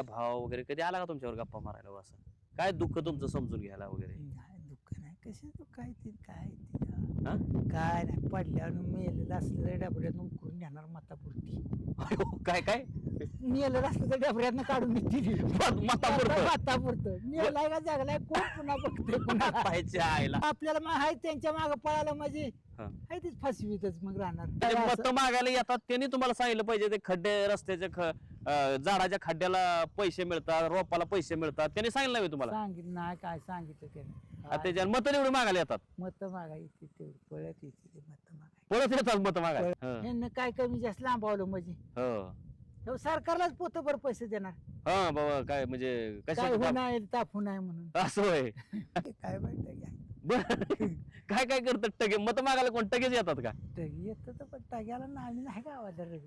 काय भाव वगैरे कधी आला का तुमच्यावर गप्पा मारायला व असं? काय दुःख तुमचं समजून घ्यायला वगैरे? नाही दुःख नाही. कसे दुःख आहे ते? काय ते? हा? काय नाही पडल्यावर मेलेलं असलं तर डबऱ्यातून उकरून घेणार मातापुरती अयो, काय काय? मेलेलं असलं तर डबऱ्यातनं काढून घेतील मातापुरतं. मातापुरतं मेलाय का जगलाय? कोण पुन्हा बघते पुन्हा पाहायच्या आईला. आपल्याला मग हाय त्यांच्या मागे पळायला म्हणजे? हा. हाय तीच फसवीतच मग राहणार. मत मागायला येतात त्यांनी तुम्हाला सांगितलं पाहिजे ते खड्डे रस्त्याच्या ख- झाडाच्या खड्ड्याला पैसे मिळतात रोपाला पैसे मिळतात. त्यांनी सांगितलं नाही तुम्हाला? सांगितलं नाही काय सांगितलं त्याने? त्याच्या मत निवडून मागायला येतात. मत मागा येते तेवढी पळत येते मत मागाय पळत येतात मत मागायला. यांना काय कमी जास्त लांबवलं म्हणजे? हो. सरकारलाच पोतभर पैसे देणार. हा बाबा काय म्हणजे काय होणार तापू नाही म्हणून. असं होय. काय काय? काय करतात टगे? मत मागायला कोण? टगेच येतात का? येत तर पण टाक्याला नाही गावाला रे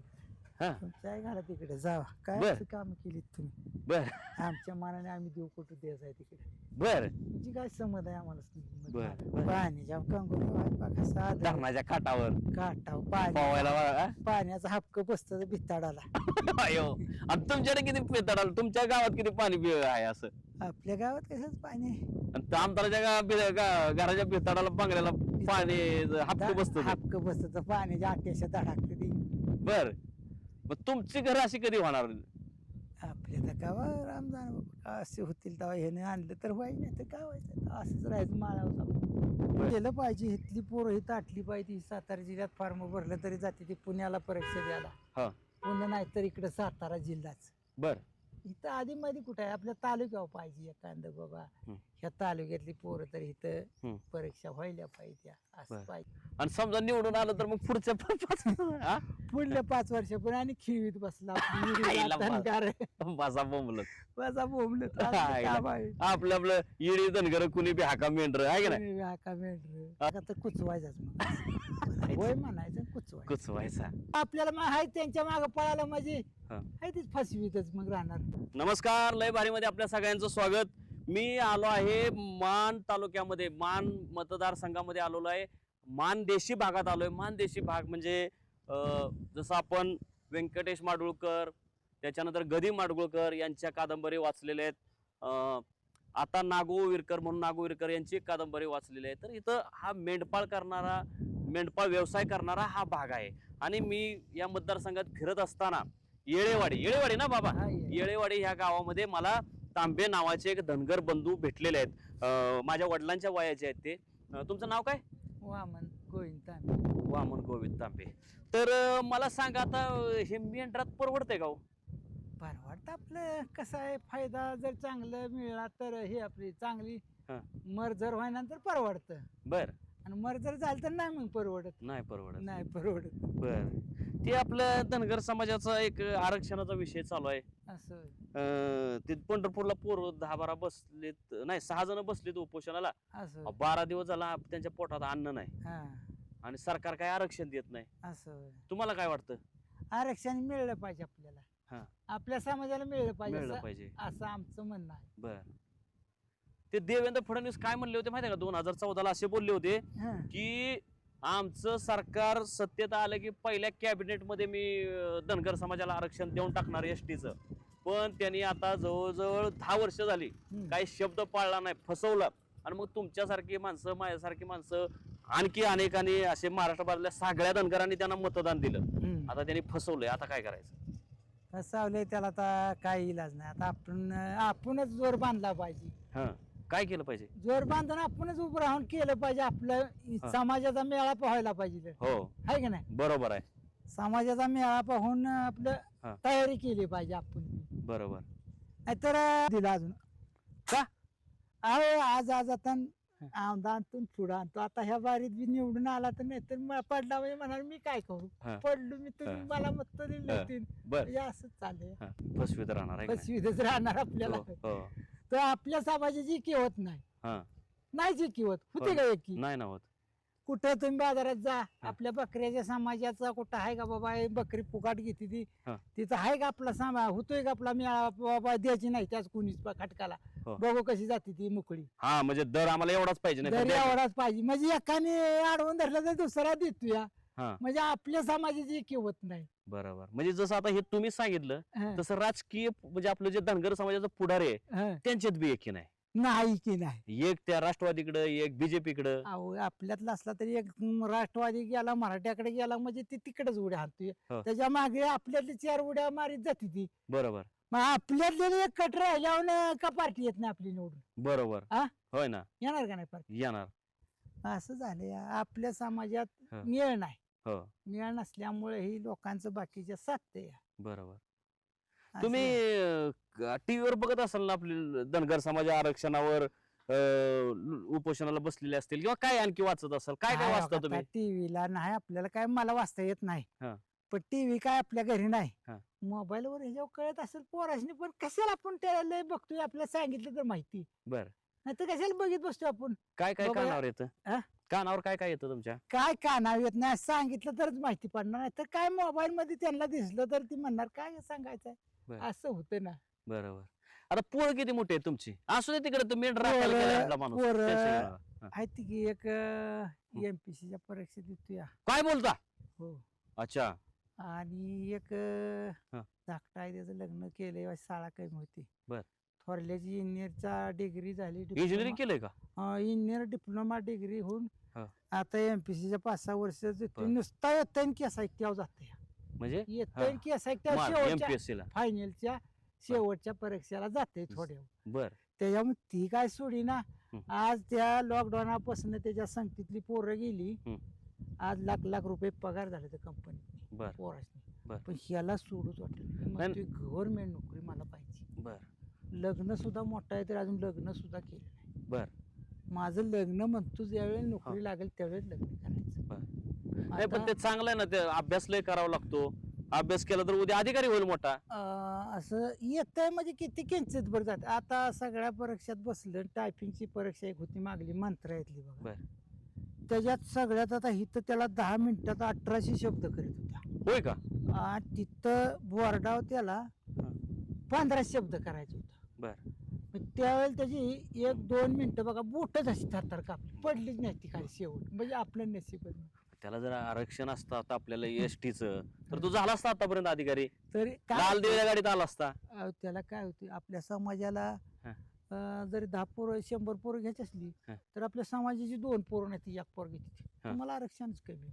हा. तुमच्या घाला तिकडे जावा. काय बर. काम केली तुम्ही? बर. आमच्या मनाने आम्ही देऊ कुठं द्यायचं आहे तिकडे? बर. तुमची काय समज आहे आम्हाला? बर, बर. पाण्याच्या कंगोरी कसा धरणाच्या खाटावर काटाव पाणी. पवायला वा- पाण्याचा हपक बसत भिताडाला हा? अयो. आणि तुमच्याकडे किती पेताडाल तुमच्या गावात किती पाणी बि- आहे असं? आपल्या गावात कसंच पाणी? आहे. आणि आमदाराच्या गा- बि- गा- घराच्या पेताडाला बांगड्याला पाणी हप्ते बसत हपक बसत पाण्याच्या आट्याच्या धडाकते ती. बर. मग तुमची घर अशी कधी होणार? आपल्या तर गावा रामदान बाबा असे होतील तेव्हा ह्याने आणलं तर व्हाय नाही तर काय व्हायचं आता असंच राहायचं माळावर केलं पाहिजे इथली पोरं ही ताटली पाहिजे सातारा जिल्ह्यात फॉर्म भरलं तरी जाते ती पुण्याला परीक्षा द्यायला. हा. पुणे नाही तर इकडे सातारा जिल्हाच बर. इथं आधी मध्ये कुठं आहे? आपल्या तालुक्यावर पाहिजे एखादं बाबा. हं. ह्या तालुक्यातली पोरं तर इथं हं. परीक्षा व्हायला पाहिजे असं. पाहिजे. आणि समजा निवडून आलं तर मग पुढच्या पाच पाच- हा? पुढल्या पाच वर्षापूर्वी आणि खिवीत बसला. आईला बा- धनगर माझा बोंबलत. माझा बोंबलं आईला. आपलं आपलं इडी धनगर कुणी बी हाका मेंढर आहे की नाही? का मेंढर. आता कुचवायचाच मग होय म्हणायचं कुचवाय कुचवायचा. आपल्याला मग हाय त्यांच्या मागे पळायला म्हणजे हा. हाय तीच फसवीतच मग राहणार. नमस्कार लय भारीमध्ये आपल्या सगळ्यांचं स्वागत. मी आलो आहे मान तालुक्यामध्ये मान मतदारसंघामध्ये आलेलो आहे. मानदेशी भागात आलोय. मानदेशी भाग म्हणजे अं, जसं आपण व्यंकटेश माडगुळकर त्याच्यानंतर गदी माडगुळकर यांच्या कादंबरी वाचलेल्या आहेत. अं, आता नागो विरकर म्हणून नागो विरकर यांची एक कादंबरी वाचलेली आहे. तर इथं हा मेंढपाळ करणारा मेंढपाळ व्यवसाय करणारा हा भाग आहे. आणि मी या मतदारसंघात फिरत असताना येळेवाडी येळेवाडी ना बाबा. येळेवाडी. ह्या गावामध्ये मला तांबे नावाचे एक धनगर बंधू भेटलेले आहेत. माझ्या वडिलांच्या वयाचे आहेत ते. तुमचं नाव काय? वामन गोविंद वामन गोविंद तांबे. तर मला सांगा आता हे मेंढरात परवडतंय का हो? परवडतं आपलं. कसं आहे फायदा जर चांगलं मिळाला तर हे आपली चांगली. मर जर व्हायना तर परवडतं. बर. आणि मर जर झालं तर नाही मग परवडत. नाही परवडत. नाही परवडत. बर. ते आपलं धनगर समाजाचा एक आरक्षणाचा विषय चालू आहे. असं अं, ते पंढरपूरला पोर दहा बारा बसलेत नाही सहा जण बसलेत उपोषणाला. असं बारा दिवस झाला त्यांच्या पोटात अन्न नाही. हा. आणि सरकार काय आरक्षण देत नाही. असं तुम्हाला काय वाटतं? आरक्षण मिळलं पाहिजे आपल्याला. हा. आपल्या समाजाला मिळलं पाहिजे मिळलं असं- पाहिजे. असं आमचं म्हणणं आहे. बर. ते देवेंद्र फडणवीस काय म्हणले होते माहिती आहे का? दोन हजार चौदाला असे बोलले होते. की आमचं सरकार सत्तेत आलं की पहिल्या कॅबिनेटमध्ये मी धनगर समाजाला आरक्षण देऊन टाकणार एस टीचं. पण त्यांनी आता जवळजवळ दहा वर्ष झाली. काही शब्द पाळला नाही फसवला. आणि मग तुमच्यासारखी माणसं माझ्यासारखी माणसं आणखी अनेकांनी असे महाराष्ट्रभरातल्या सगळ्या धनगरांनी त्यांना मतदान दिलं. आता त्यांनी फसवलंय. आता काय करायचं? कसं आवलंय त्याला आता काही इलाज नाही. आता आपण आपणच जोर बांधला पाहिजे. हा. काय केलं पाहिजे? जोर बांधून आपणच उभं राहून केलं पाहिजे आपलं. समाजाचा मेळापा व्हायला पाहिजे. हो. आहे की नाही? बरोबर आहे. समाजाचा मेळापा होऊन हा. आपलं तयारी केली पाहिजे आपण. बरोबर. नाहीतर दिला अजून. का? अहो आज आज आता आमदारातून पुढं आणतो. आता ह्या बारीत बी निवडून आला तर नाही तर पडला म्हणजे म्हणाल मी काय करू. पडलो मी तुम्ही हा. मला मत दिली हा. नसतील बर. हे असंच चाललंय. हा, फसवीत राहणार? फसवीतच राहणार आपल्याला. हो, हो. तर आपल्या समाजाची किवत नाही. हा. नाही जी किवत होते हो. का एकी नाही ना होत. कुठं तुम्ही बाजारात जा आपल्या बकऱ्याच्या समाजाचा कुठं आहे का बाबा? हे बकरी फुकाट घेते ती. हा. तिथं आहे का आपला सामा होतोय का आपला मेळा? बाबा द्यायची नाही त्याच कुणीच बा- खटकाला. हो. बघू कशी जाते ती मोकळी. हा म्हणजे दर आम्हाला एवढाच पाहिजे नाही दर. एवढाच पाहिजे. म्हणजे एकाने अडवून धरलं तर दुसरा देतो या हा. म्हणजे आपल्या समाजाची किंमत नाही. बरोबर. म्हणजे जसं आता हे तुम्ही सांगितलं हं, तसं राजकीय म्हणजे आपलं जे धनगर समाजाचं पुढारी आहे हं. त्यांच्यात बी एकी नाही. नाही की नाही. एक त्या राष्ट्रवादीकडे एक बीजेपीकडे. अहो आपल्यातला असला तरी एक राष्ट्रवादी गेला मराठ्याकडे गेला म्हणजे ती तिकडेच उड्या हाणतोय. हो. त्याच्यामागे आपल्यातली चार उड्या मारीत जाते ती. बरोबर. मग आपल्यातले एक कट राहिल्यावर का पार्टी येत नाही आपली निवडून? बरोबर. आ? होय ना. येणार का नाही पार्टी? येणार. असं झालंय. आपल्या समाजात हो. मेळ नाही. हो. मेळ नसल्यामुळे ही लोकांचं बाकीच्या साधते बरोबर. तुम्ही टीव्हीवर बघत असाल ना आपली धनगर समाज आरक्षणावर अं, उपोषणाला बसलेले असतील किंवा काय आणखी वाचत असाल? काय काय वाचता तुम्ही? टीव्हीला नाही आपल्याला काय मला वाचता येत नाही. हा. पण टीव्ही काय आपल्या घरी नाही. हा. मोबाईल वर ह्याच्यावर कळत असेल पोरासनी पण कशाला आपण त्याला लय बघतोय आपल्याला सांगितलं तर माहिती. बर. नाही तर कशाला बघित बसतो आपण? काय काय बघूया. कानावर येतं? हा? कानावर काय काय येतं तुमच्या? काय कानाव येत नाही सांगितलं तरच माहिती पडणार नाही. तर काय मोबाईल मध्ये त्यांना दिसलं तर ती म्हणणार काय सांगायचंय? बर. असं होतं ना. बरोबर. आता पोर किती मोठी आहे तुमची? असू दे तिकडे तुम्ही राखायला पोरं- गेलाय आपला माणूस. पोरं- tension घेऊ नका. हा. आहे की एक एमपीसीच्या परीक्षेत देतोय. काय बोलता? हो. अच्छा. आणि एक हा. धाकटा आहे त्याचं लग्न केलंय शाळा कमी होती. बर. थोरल्याची इंजिनियरचा डिग्री झाली इंजिनिअरिंग केलंय का? इंजिनियर डिप्लोमा डिग्री होऊन हा. आता एमपीसीच्या पाच सहा वर्ष बर. नुसता येतं केस ऐकत्यावर जाते म्हणजे? येतं केस ऐकत्यावर शेवटच्या एमपीएससी ला. फायनलच्या शेवटच्या परीक्षेला जाते थोड्या बर. त्याच्यामुळे ती काय सोडी ना. आज त्या लॉकडाऊनापासून त्याच्या संगतीतली पोरं गेली. आज लाख लाख रुपये पगार झाले त्या कंपनीत बर. पोरासनी. बर. पण ह्याला सोडूच वाटत नाही. गव्हर्नमेंट नोकरी मला पाहिजे. बर. लग्न सुद्धा मोठं आहे तर अजून लग्न सुद्धा केलं नाही. बर. माझं लग्न म्हणतो ज्यावेळेस नोकरी लागेल त्यावेळेस लग्न बर. करायचं नाही पण आता, ते चांगलं आहे ना ते अभ्यास लय करावा लागतो. अभ्यास केला तर उद्या अधिकारी होईल मोठा. अं, असं येत आहे म्हणजे किती किंचित बरं जात. आता सगळ्या परीक्षात बसलं टायपिंगची परीक्षा एक होती मागली मंत्रालयातली बघा. बर. त्याच्यात सगळ्यात आता हिथं त्याला दहा मिनिटात अठराशे शब्द करीत होत्या. होय का? तिथं बोर्डावर त्याला पंधरा शब्द करायचे होते. बर मग त्यावेळेला त्याची एक दोन मिनिटं बघा बोटच अशी थरथर कापली पडलीच नाही ती काय शेवट म्हणजे आपलं नशीबच नाही. त्याला जर आरक्षण असतं आता आपल्याला एसटीच तर तो झाला असता आतापर्यंत अधिकारी तरी लाल काय गाडीत आला असता अहो, त्याला काय होते आपल्या समाजाला हा. अं, जरी दहा पोरं शंभर पोरं घ्यायची असली हा. तर आपल्या समाजाची दोन पोरं नाही ती एक पोर घेते हा. तुम्हाला आरक्षणच कमी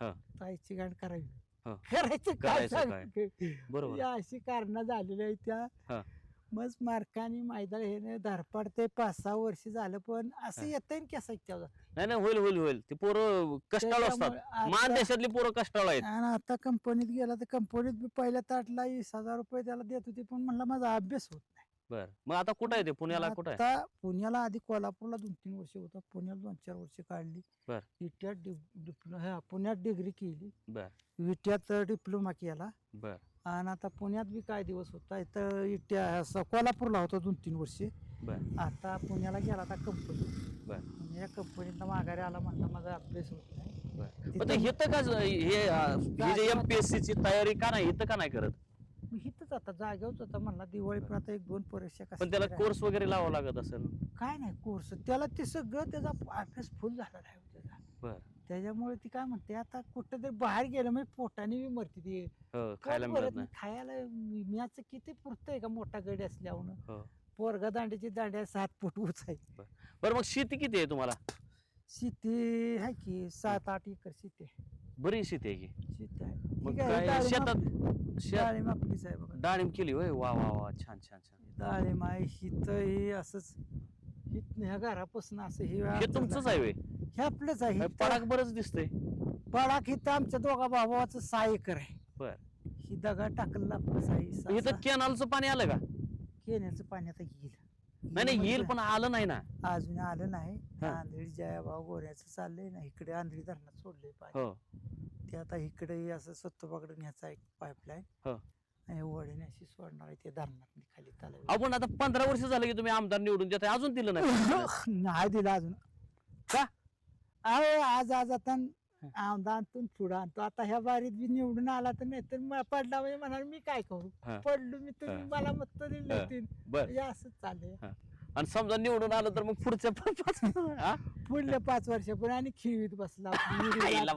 हा. मिळते ताईची गाण करावी हा. करायचं काय करायचं सांग बरोबर या अशी कारण झालेली आहे हा. मग मार्कानी मैदान हे धारपाड ते पाच सहा वर्ष झालं पण असं. येतं की असं त्या नाही नाही होईल होईल होईल. ते पोरं कष्टाळू असतात. मान देशातली पोरं कष्टाळू आहेत. आणि आता कंपनीत गेला तर कंपनीत बी पहिल्या ताटला वीस हजार रुपये त्याला देत होती पण म्हणला माझा अभ्यास होत नाही. बर. मग आता कुठं आहे ते? पुण्याला कुठं आहे? आता पुण्याला आधी कोल्हापूरला दोन तीन वर्ष होता. पुण्याला दोन चार वर्ष काढली. बर. विट्यात डिप्लोमा हा पुण्यात डिग्री केली. बर. विट्यात डिप्लोमा केला. बर. आणि आता पुण्यात बी काय दिवस होता इथं इट्या असं कोल्हापूरला होता दोन तीन वर्षे. बर. आता पुण्याला गेला आता कंपनी. बर. या कंपनीत माघारी आला म्हणला माझा अभ्यास होत नाही. बर. तिथं पण ते हिथं का ज- हे अं, हे जे एमपीएससी ची तयारी का नाही? हिथं का नाही करत? मी इथंच आता जागेवरच होता म्हणला. दिवाळी पण आता एक दोन परीक्षा पण त्याला कोर्स वगैरे लावावा लागत असेल? काय नाही कोर्स त्याला ते सगळं त्याचा अभ्यास फुल झालेला आहे त्याचा बर. त्याच्यामुळे ती काय म्हणते आता कुठं तरी बाहेर गेलं म्हणजे पोटाने बी मरते ती. हो खायला मिळत नाही. खायला म्याचं किती पुरतंय का मोठा गडी असल्यावर हो. पोरगा दांड्याची दांड्या सात फूट उच आहे. बरं मग शेती किती आहे तुम्हाला? शेती आहे की सात आठ एकर शेती आहे. बरी शेती आहे की? शेती आहे. मग ठीक आहे, काय डाळिंब शेतात आपली- शेत डाळिंब आपलीच आहे बघा. डाळिंब केली होय? वा वा वा छान छान छान. डाळिंब आहे शीत हे असंच हित ह्या घरापासून असं हे हे तुमचंच आहे होय? हे आपलंच आहे. पडाक बरंच दिसतंय. पडाक हिथं आमच्या दोघा भावाचं सहा एकर आहे. बर. ही दगा टाकलं आपलं साई इथं कॅनलचं पाणी आलं का? केण्याचं पाणी आता येईल. नाही नाही येईल पण आलं नाही ना. अजून आलं नाही. आंधळी जयाभाव गोऱ्याचं चाललंय ना इकडे आंधळी धरणात सोडलंय पाणी. हो. ते आता इकडे असं सत्तोबाकडे न्यायचा एक पाईपलाईन हो. अशी सोडणार आहे ते धरणात खाली चालू आपण आता पंधरा वर्ष झालं की तुम्ही आमदार निवडून देताय अजून दिलं नाही. नाही दिला अजून. का? अरे आज आज आता आमदारातून पुढं आणतो आता ह्या बारीत बी निवडून आला तर नाही तर पडला म्हणजे म्हणाल मी काय करू. पडलो मी तुम्ही. मला मत दिली असंच चाललंय. आणि समजा निवडून आलं तर मग पुढच्या पण पाच हा? पुढल्या पाच वर्षापूर्वी आणि खिळवीत बसला आईला.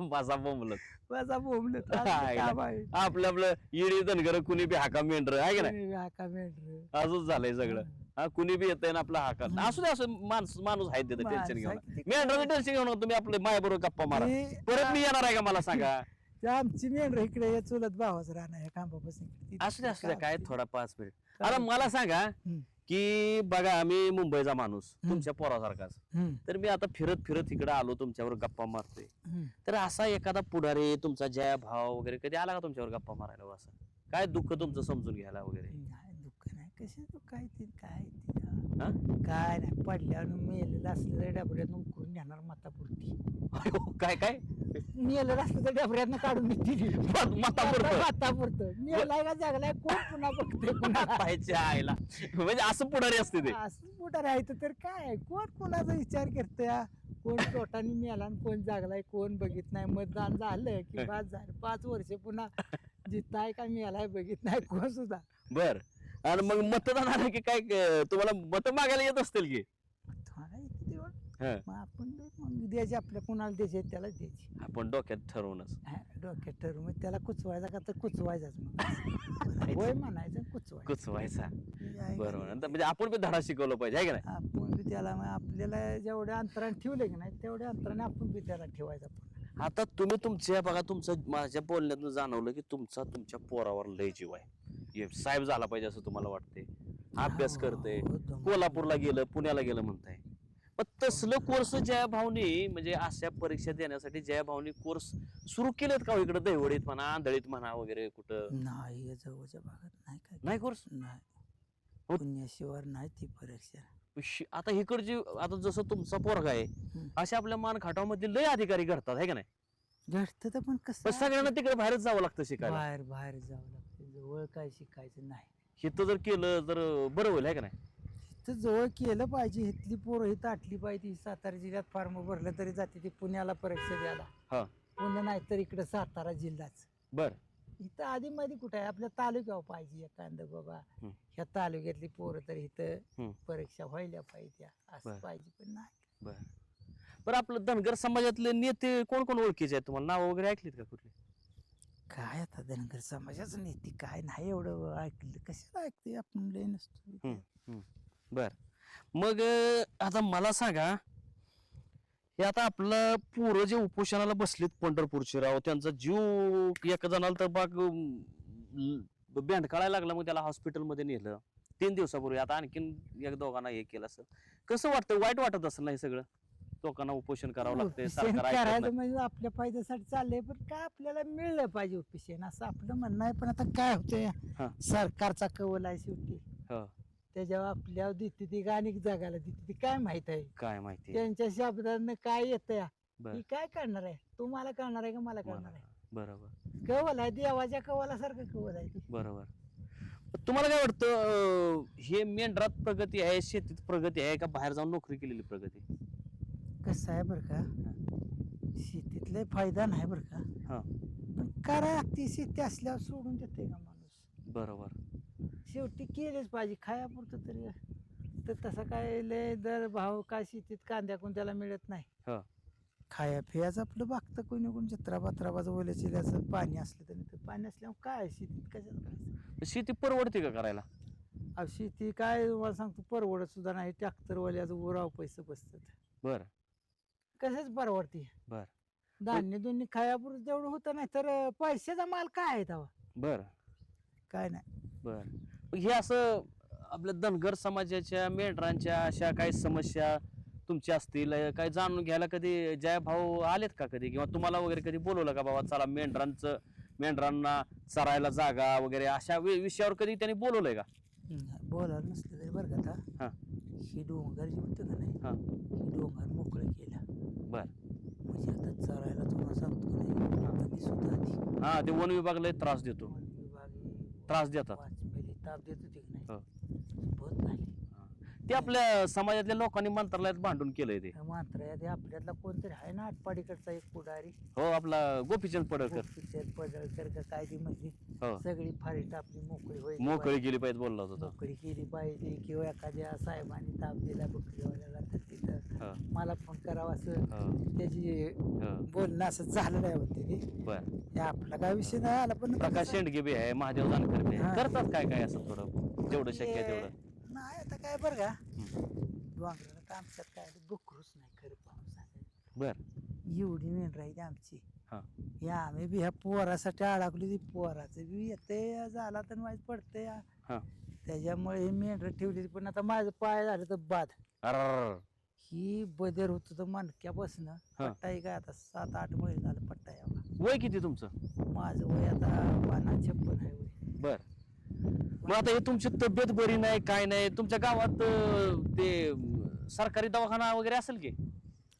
बसा बोंबलत आईला. काम आहे. आपलं आपलं इडी धनगर कुणी बी हाका मेंढर आहे का नाही हाका मेंढरं. असंच झालंय सगळं हा कुणी बी येतंय ना आपला हाका. असू दे असं माणूस माणूस आहे तिथं टेन्शन घेऊन किती मेंढराचं टेन्शन घेऊन तुम्ही आपले मायाबरोबर गप्पा मारा परत मी येणार आहे का मला सांगा ते आमची मेंढर इकडे हे चुलत भावाच राहणार खांबापासून इकडे. असू दे असू दे काय थोडा पाच मिनिट आता मला सांगा हम्म. की बघा आम्ही मुंबईचा माणूस. तुमच्या पोरासारखाच. तर मी आता फिरत फिरत इकडे आलो तुमच्यावर गप्पा मारतोय. तर असा एखादा पुढारी तुमचा जया भाव वगैरे कधी आला का तुमच्यावर गप्पा मारायला हो असं? काय दुःख तुमचं समजून घ्यायला वगैरे? नाही दुःख नाही. कशी दुःख आहे ती? काय ती? काय नाही पडल्यावर मेलेलं असलं तर डबऱ्यातनं उकरून घेणार मातापुरती काय काय? असलं तर डबऱ्यातनं काढून मातापुरतं. मातापुरतं मेलाय का जगलाय? कोण पुन्हा बघते पाहायच्या आईला. म्हणजे असं पुढारी असते ते. असं मोठं राहायचं तर काय? कोण कोणाचा विचार करतोय? कोण तोटाने मेला आणि कोण जागलाय? कोण बघित नाही. मतदान झालं की पाच झालं. पाच वर्ष पुन्हा जिताय का मेलाय बघित नाही कोण सुद्धा. बर. आणि मग मतदान आलं की काय क- तुम्हाला मत मागायला येत असतील की? तुम्हाला इथे देऊन हा. मग आपण द्यायची आपल्या कोणाला द्यायची त्यालाच द्यायची. आपण डोक्यात ठरवूनच. हा, डोक्यात ठरवून. मग त्याला कुचवायचा का तर कुचवायचाच मग. होय म्हणायचं आणि कुचवायचं. हे बरोबर? नंतर म्हणजे आपण बी धडा शिकवलं पाहिजे आहे का नाही? आपण बी त्याला मग आपल्याला जेवढ्या अंतराने ठेवले की नाही तेवढ्या अंतराने आपण बी त्याला ठेवायचा. आता तुम्ही तुमच्या बघा तुमचं माझ्या बोलण्यातून जाणवलं की तुमचा तुमच्या पोरावर लय जीव आहे. हे साहेब झाला पाहिजे असं तुम्हाला वाटते अभ्यास हो, करते हो, दम- कोल्हापूरला गेलं पुण्याला गेलं म्हणताय. पण तसलं कोर्स जया भावनी म्हणजे अशा परीक्षा देण्यासाठी जया भावनी कोर्स सुरू केलेत का हो इकडे? दैवडीत म्हणा आंधळीत म्हणा वगैरे कुठं? नाही या जवळच्या भागात नाही काय नाही कोर्स नाही. हो. पुण्याशिवाय नाही ती परीक्षा. शी- आता इकडची आता जसं तुमचा पोरगा आहे. अशा आपल्या मान खाटामध्ये लय अधिकारी घडतात आहे का नाही? घडतं तर पण कसं पण? सगळ्यांना तिकडे बाहेरच जावं लागतं शिकायला. बाहेर बाहेर जावं लागतं. जवळ काय शिकायचं नाही. इथं जर केलं तर बरं होईल आहे का नाही? तर जवळ केलं पाहिजे इथली पोरं ही ताटली पाहिजे ही सातारा जिल्ह्यात फॉर्म भरलं तरी जाते ती पुण्याला परीक्षा हा. द्यायला पुणे नाही तर इकडे सातारा जिल्हाच बर. इथं आधी मध्ये कुठे आहे? आपल्या तालुक्यावर पाहिजे एखादं बाबा. ह्या तालुक्यातली पोरं तर इथं. परीक्षा व्हायला पाहिजे असं बरं. पाहिजे पण नाही. बर. बरं आपलं धनगर समाजातले नेते कोण कोण ओळखीचे आहेत? तुम्हाला नाव वगैरे ऐकलीत का कुठले? काय आता धनगर समाजाचं नेते काय नाही एवढं ऐकलं. कशाला ऐकते आपण लय नसतो. बर. मग आता मला सांगा हे आता आपलं पोरं जे उपोषणाला बसलेत पंढरपूरचे राव त्यांचा जीव एका जणाला तर बाग बँड काढायला लागला मग त्याला हॉस्पिटलमध्ये नेलं. तीन दिवसापूर्वी आता आणखीन एक दोघांना हे केलं असं. कसं वाटतं वाईट वाटत असेल नाही सगळं? लोकांना उपोषण करावं लागतंय उपोषण सरकार ऐकत करायचं नाही. म्हणजे आपल्या फायद्यासाठी चाललंय पण काय आपल्याला मिळलं पाहिजे उपोषण? असं आपलं म्हणणं आहे पण आता काय होतंय? हा. सरकारचा कवल आहे शेवटी. हो. त्याच्यावर आपल्यावर देते ती गाणी जगाला देते ती काय माहीत आहे? काय माहिती त्यांच्या शब्दांना काय येतं बर. ही काय करणार आहे? तू मला करणार आहे का मला करणार आहे? बरोबर. कवल आहे देवाच्या कवलासारखं कवल आहे ती. बरोबर. तुम्हाला काय वाटतं अं, हे मेंढरात प्रगती आहे शेतीत प्रगती आहे का बाहेर जाऊन नोकरी केलेली प्रगती? कसं आहे बरं का? शेतीतले फायदा नाही बरं का? हा. पण करा ती शेती असल्यावर सोडून देते का माणूस बरोबर. शेवटी केलेच पाहिजे खायापुरतं तरी. तर तसं काय लय दर भाव काय शेतीत कांद्या कोणत्याला मिळत नाही. हा. खाया पियाचं आपलं बागतं कोणी कोणी चित्रा बात्राबाचं ओल्या चिल्याचं पाणी असलं तरी तर पाणी असल्यावर काय शेतीत कशाचं करायचं? शेती परवडते का करायला? अहो शेती काय तुम्हाला सांगतो परवडत सुद्धा नाही. ट्रॅक्टर वाल्याचं उराव पैसे बसतात. बर. कशाच परवडते? बर. धान्य दोन्ही खायापुरतं तेवढं होतं नाही तर पैशाचा माल काय आहे तेव्हा? बर. काय नाही. बर. मग हे असं आपल्या धनगर समाजाच्या मेंढरांच्या अशा काही समस्या तुमच्या असतील? अं, काही जाणून घ्यायला कधी जया भाऊ आलेत का कधी? किंवा तुम्हाला वगैरे कधी बोलवलं का बाबा चला मेंढरांचं मेंढरांना चरायला जागा वगैरे अशा वि- विषयावर कधी त्यांनी बोलवलंय का? हम्म, बोलायला नसलं तरी बरं का हा. आता. ही. डोंगर जी होतं का नाही हा. ही डोंगर मोकळं केला. बर. म्हणजे आता चरायला तुम्हाला सांगतो का नाही सुद्धा हा ते वन विभाग लय त्रास देतो. त्रास देतात. वाचमेली ताप देत होते की हो. नाही बंद झाली ते आपल्या समाजातल्या लोकांनी मंत्रालयात भांडून केलंय ते. मात्र यात आपल्यातला कोणतरी आहे ना आटपाडीकडचा एक पुढारी? हो आपला गोपीचंद पडळकर. गोपीचंद पडळकर का काय ती म्हणजे? हो. सगळी फारीट आपली मोकळी व्हायची मोकळी केली पाहिजे बोलला होता. मोकळी केली पाहिजे किंवा एखाद्या साहेबांनी ताप दिला बकरीवाल्याला हा, मला फोन करावा असं. हा, त्याची हा. बोलणं असं झालं नाही होते ते. बर. हे आपला काय विषय नाही आला पण प्रकाश शेंडगे बी आहे महादेव जानकर बी हा. आहे करतात काय काय असं थोडं? जेवढं शक्य आहे तेवढं. नाही आता काय बरं का? हम्म. डोंगराला तर आमच्यात काय बकरूच नाही खरं पाहून सांगायचं. बर. एवढी मेंढर आहे आमची. हा. या आम्ही बी ह्या पोरासाठी अडकली ती पोराचं बी येते झाला तर माहीत पडते हा. त्याच्यामुळे ही मेंढर ठेवली पण आता माझं पाय झालं तर बाद. ही बदर होत तर मणक्यापासून हा. पट्टा आहे काय आता सात आठ महिने झालं पट्टा यावा वय किती तुमचं? माझं वय आता पाना छप्पन आहे वय. बर. मग आता हे तुमची तब्येत बरी नाही काय नाही तुमच्या गावात अं, ते अं, सरकारी दवाखाना वगैरे असेल की?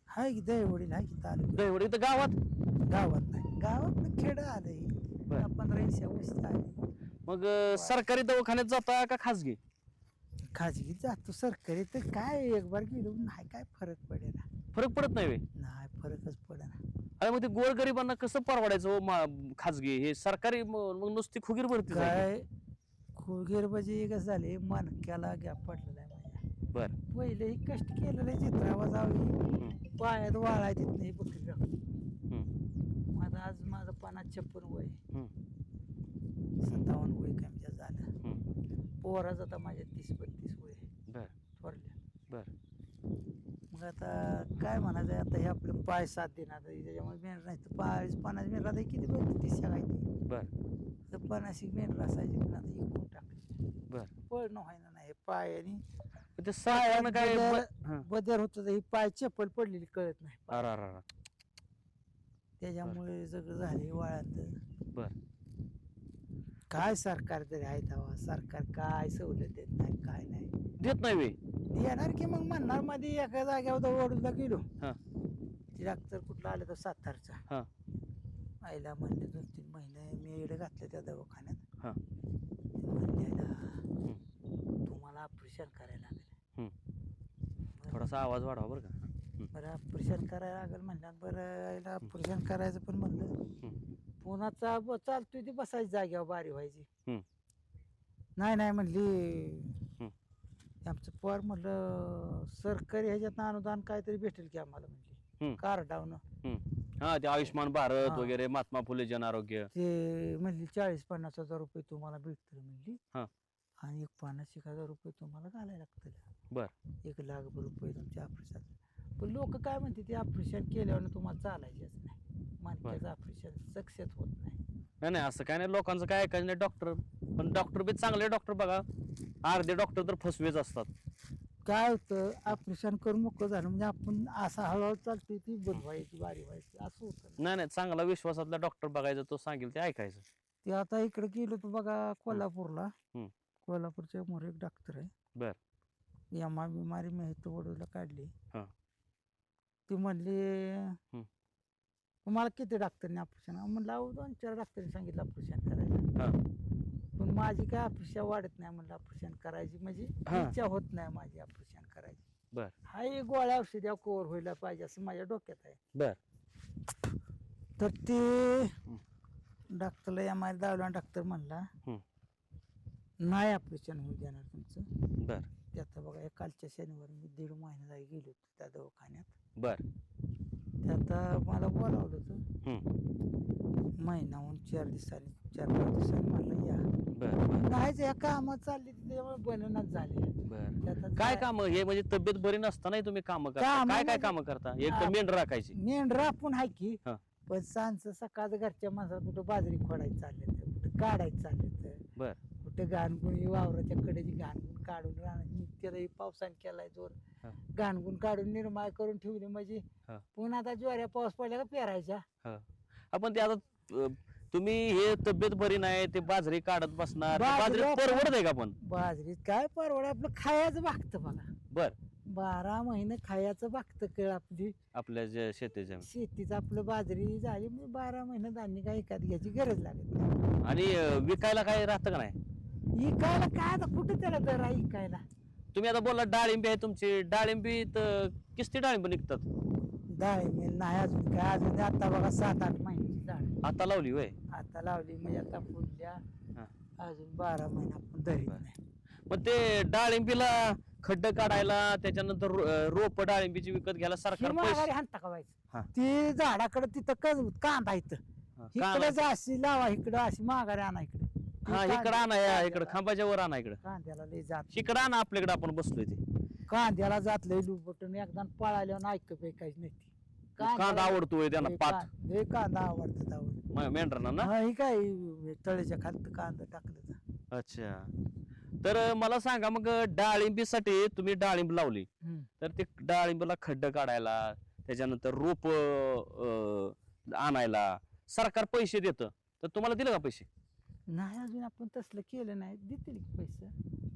हाय की दही वडील हाय की तालुक्यात. दहिवड इथं गावात? गावात नाही. गावात खेड आलंय. बर. पंधरा वीस वर्ष आली मग अं, सरकारी दवाखान्यात जाता का खाजगी? खाजगी जातो सरकारी तर काय एक बार गेलो नाही काय फरक पडेना. फरक पडत नाही वे नाही फरकच पडेना. अरे मग ते गोरगरिबांना कसं परवडायचं हो मा- खाजगी? हे सरकारी म- मग नुसती फुगीर भरती काय खुळगेरबाजी एकच झाले मनक्याला गॅप पडलेला आहे माझ्या. बर. पहिले ही कष्ट केलेलं आहे चित्रावा जावी पायात वाळाय तिथ नाही बकरी राखून माझं आज माझं पानात छप्पन वय. सत्तावन्न वय कमी झालं. पोराचं आता माझ्या तीस बत्तीस वय बर थोरल्या बर मग आता काय म्हणायचं आता हे आपलं पाय साथ देणार त्याच्यामुळे मेंढर नाही तर पाय पन्नास मेंढर आता किती बघ तीस काय बर. तर पन्नास एक मेंढर असायची पण आता इकडून टाकली. बर. पळणं व्हायना नाही हे पाय आणि ते सरकारनं काय बदल- ब- हं. बदल होत ही पाय चप्पल पडलेली कळत नाही. अरे अरे अरे. त्याच्यामुळे सगळं झाले वाळात. बर. काय सरकार तरी आहे तेव्हा? सरकार काय सवलत देत नाही काय नाही. देत नाही वे येणार की मग म्हणणार मध्ये एका जागेवर वडूला गेलो. हा. ते डॉक्टर कुठला आलं तर सातारचा. हा. आईला म्हणले दोन तीन महिने मी इकडे घातलं त्या दवाखान्यात. हा. ते म्हणले "आईला, तुम्हाला ऑपरेशन करायला लागेल. हम्म. थोडासा आवाज वाढवा बरं का. बरं ऑपरेशन करायला लागेल म्हणल्यावर बरं आईला ऑपरेशन करायचं पण म्हणलं. चा ब- चालतोय ती बसायची जागेवर बारी व्हायची. हम्म. नाही नाही म्हणली. आमचं पोर म्हणलं सरकारी ह्याच्यात अनुदान काहीतरी भेटेल की आम्हाला म्हणली. हम्म. कार्डावनं हा ते आयुष्यमान भारत हा. वगैरे महात्मा फुले जन आरोग्य. ते म्हणली चाळीस पन्नास हजार रुपये तुम्हाला भेटतील म्हणली. हा. आणि एक पन्नास एक हजार रुपये तुम्हाला घालायला लागतील. बर. एक लाख रुपये तुमच्या ऑपरेशन पण लोक काय म्हणते ते ऑपरेशन केल्यावर तुम्हाला चालायचेच नाही. मानक्याचं ऑपरेशन सक्सेस होत नाही. नाही नाही असं काय नाही. लोकांचं काय ऐकायचं नाही डॉक्टर पण डॉक्टर बी चांगले डॉक्टर बघा. अर्धे डॉक्टर तर फसवेच असतात. काय होतं ऑपरेशन करून मोकळं झालं म्हणजे आपण असा हळूहळू चालतोय ती बनवायची बारी व्हायची असं होतं नाही नाही चांगला विश्वासातला डॉक्टर बघायचा तो सांगेल ते ऐकायचं. ते आता इकडे गेलो तर बघा कोल्हापूरला. हम्म. कोल्हापूरच्या मोर एक डॉक्टर आहे. बर. यमा बिमारी मी इथं वडूला काढली. हा. ती म्हणली तुम्हाला किती डॉक्टरने ऑपरेशन म्हणलं अहो दोन चार डॉक्टरने सांगितलं ऑपरेशन करायचं पण माझी काय अपेक्षा वाढत नाही म्हणलं ऑपरेशन करायची म्हणजे हा. इच्छा होत नाही माझी ऑपरेशन करायची बर. हा एक गोळ्या औषधी कव्हर व्हायला पाहिजे असं माझ्या डोक्यात आहे बर. तर ते डॉक्टरला एम आय दावला डॉक्टर म्हणला. नाही ऑपरेशन होऊ देणार तुमचं बर. ते आता बघा या कालच्या शनिवार मी दीड महिना जागी गेलो होतो त्या दवाखान्यात बर ते आता मला बोलावलं होतं. महिनाहून चार दिवसांनी चार पाच दिवसांनी म्हणलं या. बर नाहीच या कामात चालली ती त्याच्यामुळे बनवण्यात झाले. बर. काय काम? हे म्हणजे तब्येत बरी नसतानाही तुम्ही काम करता. कामं काय काय म्हणजे- काम करता? एक आ- मेंढ राखायची. मेंढर आपण आहे की हा. पण सांजचं सकाळचं घरच्या माणसाला कुठं बाजरी खोडायची चालले तर कुठं काढायचं चालले बर. तर कुठं घाणगुण वावराच्या कडेची घाणगुण काढून राहणार. त्याला पावसाने केलाय जोर. हा. घाणगुण काढून निर्माळ करून ठेवली म्हणजे हा. पुन्हा आता ज्वाऱ्या पाऊस पडल्या का पेरायच्या? आपण ते आता अं, तुम्ही हे तब्येत बरी नाही ते बाजरी काढत बसणार ते बाजरी परवडत आहे का पण? बाजरीत काय परवड आपलं खायचं भागतं बघा. बर. बारा महिने खायचं भागतं कळ आपली. आपल्या जे शेतीच्या शेतीचं आपलं बाजरी झाली म्हणजे बारा महिने धान्य काय एखाद घ्यायची गरज लागत नाही. आणि अं, विकायला काय राहतं का नाही? इकायला काय आता कुठे त्याला दर आहे इकायला तुम्ही आता बोला डाळिंबी आहे तुमची. डाळिंबी तर किस्ती डाळिंब निघतात? डाळ मिल नाही अजून काय अजून आता बघा सात आठ महिन्याची डाळ आता लावली वय आता लावली म्हणजे आता हा. अजून बारा महिना आपण धरीत बरं. नाही. मग ते डाळिंबीला खड्ड काढायला त्याच्यानंतर रोप डाळिंबीची विकत घ्यायला ही सरकार माघारी हाणता का व्हायचं. ती झाडाकडे तिथं कज कांदा इथं. हा, इकडे अशी लावा इकडं अशी माघारी आणा इकडे. हा इकडं आणा या इकडं खांबाच्या वर आणा इकडं. कांद्याला लय जात इकडं आणा आपल्याकडे आपण बसलोय ते. कांद्याला जात लय लुबटून एकदा पळाल्यावर ऐक काहीच नाही ती. कांदा आवडतोय त्यांना लय पात. कां- लय कांदा आवडतात आवडत म- मेंढरांना ना? हा ही काय तळीच्या खालत कांदा टाकलं. अच्छा. तर मला सांगा मग डाळिंबीसाठी तुम्ही डाळिंब लावली. हम्म. तर ते डाळिंबीला खड्ड काढायला त्याच्यानंतर रोप आणायला सरकार पैसे देतं. तर तुम्हाला दिलं का पैसे? नाही अजून आपण तसलं केलं नाही. देतील की पैसे.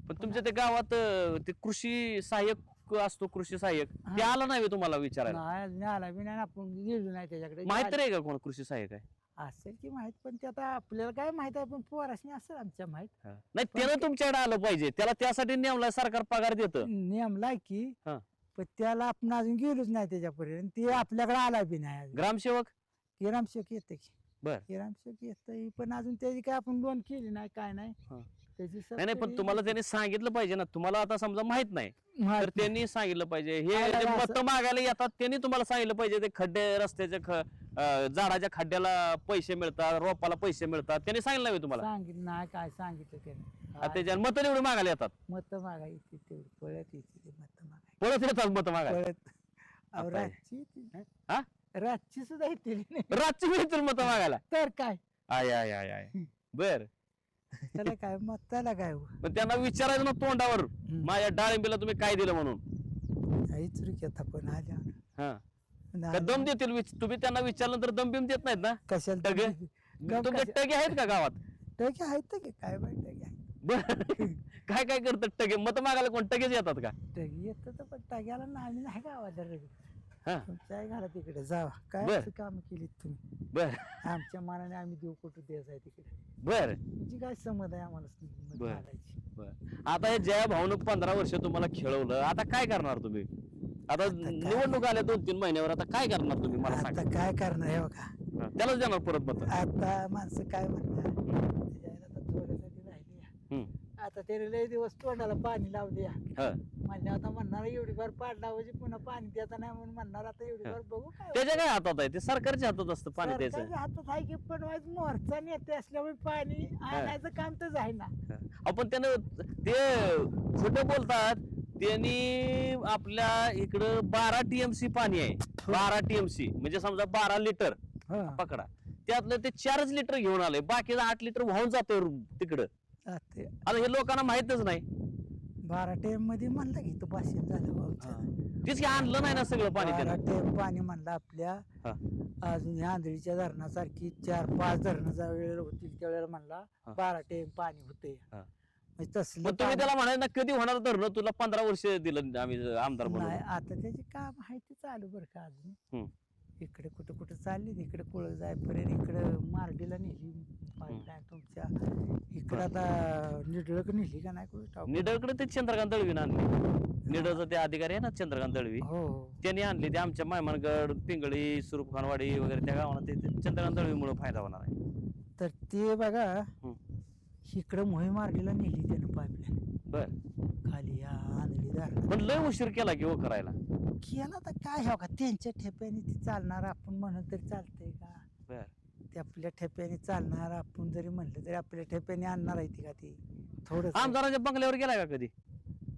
पण तुमच्या त्या गावात अं, ते कृषी सहाय्यक असतो कृषी सहाय्यक. ते. आलं नाही तुम्हाला विचारायला? नाही अजून आला बी नाही आपण गेलो नाही त्याच्याकडे. माहीत आहे का कोण कृषी सहाय्यक आहे? असेल की माहीत पण ते आता आपल्याला काय माहीत आहे पण पोरासनी असेल आमच्या माहीत. नाही त्यानं तुमच्याकडे आलं पाहिजे. त्याला त्यासाठी नेमलाय सरकार पगार देतं. नेमलाय की. पण त्याला आपण अजून गेलोच नाही त्याच्यापर्यंत. ते आपल्याकडे आला बी नाही अजून. ग्रामसेवक? किरामशेक येते की. बर. किरामशेक येत पण अजून त्याची काय आपण लोन केली नाही काय नाही. हा. त्याची नाही नाही पण तुम्हाला त्यांनी सांगितलं पाहिजे ना. तुम्हाला आता समजा माहीत नाही. माहीत तर त्यांनी सांगितलं पाहिजे. हे जे मत मागायला येतात त्यांनी तुम्हाला सांगितलं पाहिजे. ते खड्डे रस्त्याच्या ख- अं, झाडाच्या खड्ड्याला पैसे मिळतात रोपाला पैसे मिळतात. त्यांनी सांगितलं हवे तुम्हाला. सांगितलं नाही काय सांगितलं त्याने. त्याच्या मत एवढे मागायला येतात. मत मागा येते तेवढी. पळत येते ते मत मागा पळत येतात मत मागायला. पळत. अहो, हे- रातची. हा? रातची सुद्धा येते नाही. रातची मिळतील मत मागायला. तर काय? आय आय आय आय. बर. त्याला काय मत त्याला काय हो? पण त्यांना विचारायचं ना तोंडावर. माझ्या डाळिंबीला तुम्ही काय दिलं म्हणून? आपण आल्या हा. का दम देतील विच- तुम्ही त्यांना विचारलं तर दम बिम देत नाहीत ना? कशाला टगे? कशा- टगे आहेत का गावात? टगे आहेत की काय बाई टगे आहेत. बर. काय काय करतात टगे? मत मागायला कोण? टगेच येतात का? टगे येत तर पण टग्याला नाही नाही गावाला हा. तुमच्या घाला तिकडे जावा. काय बर. काम केली तुम्ही? बर. आमच्या मनाने आम्ही देऊ कुठं द्यायचं आहे तिकडे? बर. तुमची काय समज आहे आम्हाला मत बर. मागायची. आता हे जया भाऊन पंधरा वर्ष तुम्हाला खेळवलं आता काय करणार तुम्ही? आता काय? निवडणूक आल्या दोन तीन महिन्यावर आता काय करणार तुम्ही? मला सांगा. आता काय करणार आहे बघा. हा, त्यालाच देणार परत मत. आता माणसं काय म्हणणार? त्याच्या आईला आता थोड्यासाठी राहिली. आता त्याने लय दिवस तोंडाला पाणी लावले हा. म्हणजे आता म्हणणार एवढी बार पाड लावायची पुन्हा पाणी द्यायचं नाही म्हणून म्हणणार आता एवढी. बार बघू काय त्याच्या काय हातात आहे? ते सरकारच्या हातात असतं पाणी द्यायचं. सरकारच्या हातात आहे की पण वाईज मोर्चा नेते असल्यामुळे पाणी आणायचं काम तर आहे ना आपण त्यानं ते खोटं बोलतात त्यांनी आपल्या इकडं बारा टीएमसी पाणी आहे. बारा टीएमसी म्हणजे समजा बारा लिटर हा. पकडा. त्यातलं ते चारच लिटर घेऊन आले बाकीचं आठ लिटर वाहून जाते तिकडं. आता हे लोकांना माहितच नाही. बारा टेममध्ये म्हणलं की तो पाचशे झालं तेच की आणलं नाही ना सगळं पाणी बारा त्यानं. टेम पाणी म्हणलं आपल्या. हा. अजून ह्या आंधळीच्या धरणासारखी चार पाच धरणाचा वेळ होतील त्यावेळेला म्हणला हा. बारा टेम पाणी होते हा. तसलं मग तुम्ही त्याला म्हणाल ना कधी होणार धरणं? तुला पंधरा वर्ष दिलं आम्ही आमदार नाही म्हणून आता त्याचे काम आहे ते चालू बरं का अजून. हम्म. इकडे कुठं कुठं चालली इकडे कुळ जायपर्यंत इकडे मार्डीला नेली. Pipeline तुमच्या इकडे आता निडळक नेली का नाही कुठं. निडळकडे ते चंद्रकांत दळवीनं आणली. निडळचा ते अधिकारी आहे ना चंद्रकांत दळवी. हो हो. त्यांनी आणली ते आमच्या मायमानगड पिंगळी सुरूपखानवाडी वगैरे त्या गावाला ते ते चंद्रकांत दळवीमुळे फायदा होणार आहे. तर ते बघा हम्म. इकडे मोही मार्गीला नेली त्यानं पाईपलाईन. बर. खाली या आंधळी धरण पण लय उशीर केला की हो करायला? केला तर काय हो का? त्यांच्या ठेप्याने ती चालणार आपण म्हणून तरी चालतंय का? बर. ते आपल्या ठेप्याने चालणार आपण जरी म्हणलं तरी आपल्या ठेप्याने आणणार आहे ती का ती थोडं आमदाराच्या बंगल्यावर गेलाय का कधी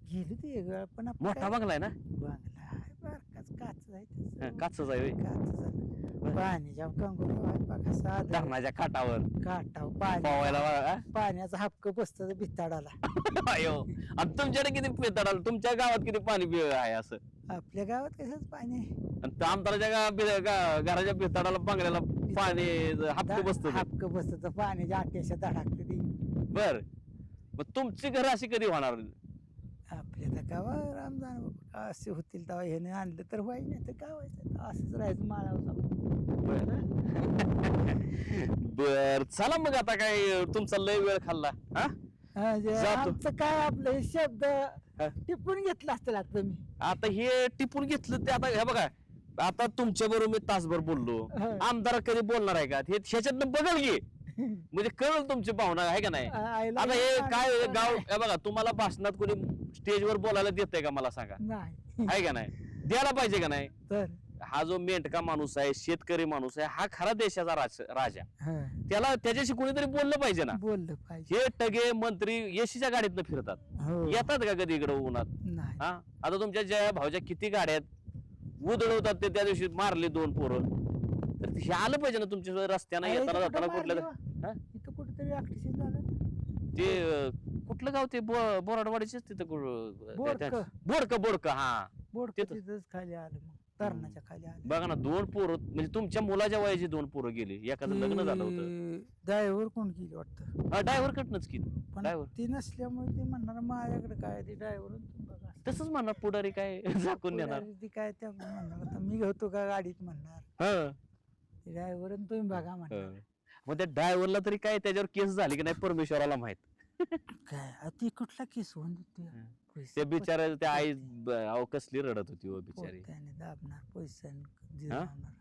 गेली ती एक वेळ पण आपण मोठा काय- बंगला आहे ना बांगला आहे बारकाच काच आहे त्याचं. काचच आहे होय. काचच आहे. पाण्याच्या कंगोर साधं. धरणाच्या काठावर. काटाव पाणी. पवायला बघा, पाण्याचा हपक बसत भिताडाला? अयो आणि तुमच्याकडे किती पेताडाल तुमच्या गावात किती पाणी बि- आहे असं? आपल्या गावात कसंच पाणी आहे. आणि आमदाराच्या गा- बि- गा- घराच्या पेताडाला बंगल्याला पाणी हप्ते बसत हपक बसत पाण्याच्या आट्याच्या धडाकते ती बर. मग तुमची घर अशी कधी होणार? आपल्या तर गावा रामदान बाबा असे होतील तेव्हा ह्याने आणलं तर व्हाय नाही तर गावायचं असंच राहायचं जाऊन. बर चला मग आता काय तुमचा लय वेळ खाल्ला हा जातो. आमचं काय आपलं हे शब्द. टिपून घेतला असतील आता तुम्ही आता हे टिपून घेतलं ते आता हे बघा आता तुमच्या बरोबर मी तासभर बोललो हा. आमदार कधी बोलणार आहे का हे ह्याच्यातनं बघल की म्हणजे कळलं तुमची भावना आहे का नाही आईला आता हे काय गाव. हे बघा तुम्हाला भाषणात कोणी स्टेजवर बोलायला देतंय का मला सांगा? नाही. आहे का नाही? द्यायला पाहिजे का नाही? तर? हा जो मेंढका माणूस आहे शेतकरी माणूस आहे हा खरा देशाचा राज- राजा. हा, त्याला त्याच्याशी कोणीतरी बोललं पाहिजे ना. बोललं पाहिजे. हे टगे मंत्री येशीच्या गाडीतनं फिरतात. हो. येतात का कधी इकडे उन्हात? नाही. हा? आता तुमच्या ज्या भाऊच्या किती गाड्या आहेत उधळवतात ते त्या दिवशी मारले दोन पोरं. तर हे आलं पाहिजे ना तुमच्या रस्त्यानं अरे, येताना जाताना कुठं कुठल्या मारली हा? इथं कुठेतरी झालं. ते अं, कुठलं गाव ते बो- बोराडवाडीचेच तिथं कुठं- बोरकं. त्या- बोरकं बोरकं हा. तिथं. तिथंच खाली आलं मग. धरणाच्या खाली आलं. बघा ना दोन पोरं म्हणजे तुमच्या मुलाच्या वयाची दोन पोरं गेली. एखादं लग्न झालं होतं. ड्रायव्हर कोण गेली वाटतं? हा ड्रायव्हर कडनंच की. पण Driver. ती नसल्यामुळे ते म्हणणार माझ्याकडे काय ते ड्रायव्हर बघा. तसंच म्हणणार पुढारी काय झाकून देणार. पुढारी ती काय त्या म्हणणार आता मी होतो का गाडीत? म्हणणार. हा. ते ड्रायव्हर तुम्ही बघा म्हणणार. हा. मग त्या ड्रायव्हरला तरी काय त्याच्यावर केस झाली की नाही परमेश्वराला माहीत. काय? ती कुठला केस होऊन हा. पैसे त्या आई ब- अहो कसली रडत होती हो बिचारी. पोत्याने दाबणार पैशाने जिरावणार.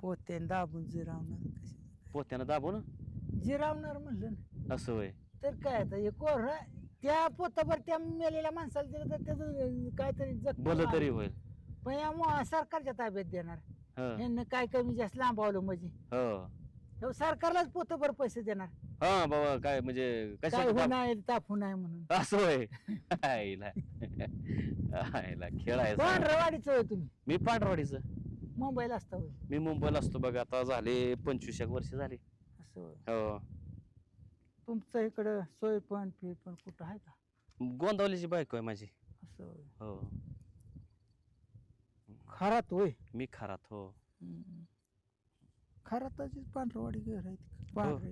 पोत्याने दाबून जिरावणार कशाचं? पोत्यानं दाबून? जिरावणार म्हणलं ना. असं होय. तर काय आता हे कोर त्या पोताभर त्या मेलेल्या माणसाला दिलं तर त्याचं काहीतरी भलं तरी आहे. होईल. पण या मो- सरकारच्या ताब्यात देणार. हा. यांना काय कमी जास्त लांबवलं म्हणजे. हो. हे सरकारलाच पोतभर पैसे देणार. हा बाबा काय म्हणजे काय कशा हो तापू नाही म्हणून. असं होय. आईला. आईला खेळ आहे सारा. पांढरवाडीच होय तुम्ही. मी पांढरवाडीचं. मुंबईला असता होय. मी मुंबईला असतो बघा आता झाले पंचवीस एक वर्ष झाली. असं होय. हो. तुमचं इकडं सोय पण फी पण कुठं आहे का? गोंदावलीची बायको आहे माझी. असं होय. हो. खरात होय. मी खरात हो. हम्म. खराताचीच पांढरवाडी घर पांढरे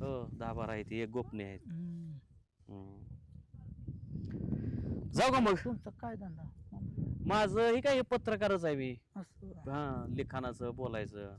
हो दहा बारा आहेत एक गोपने आहेत हम्म. हम्म. जाऊ का मग तुमचा काय धंदा? माझं हे काय हे पत्रकारच आहे मी असं. हा लिखाणाचं बोलायचं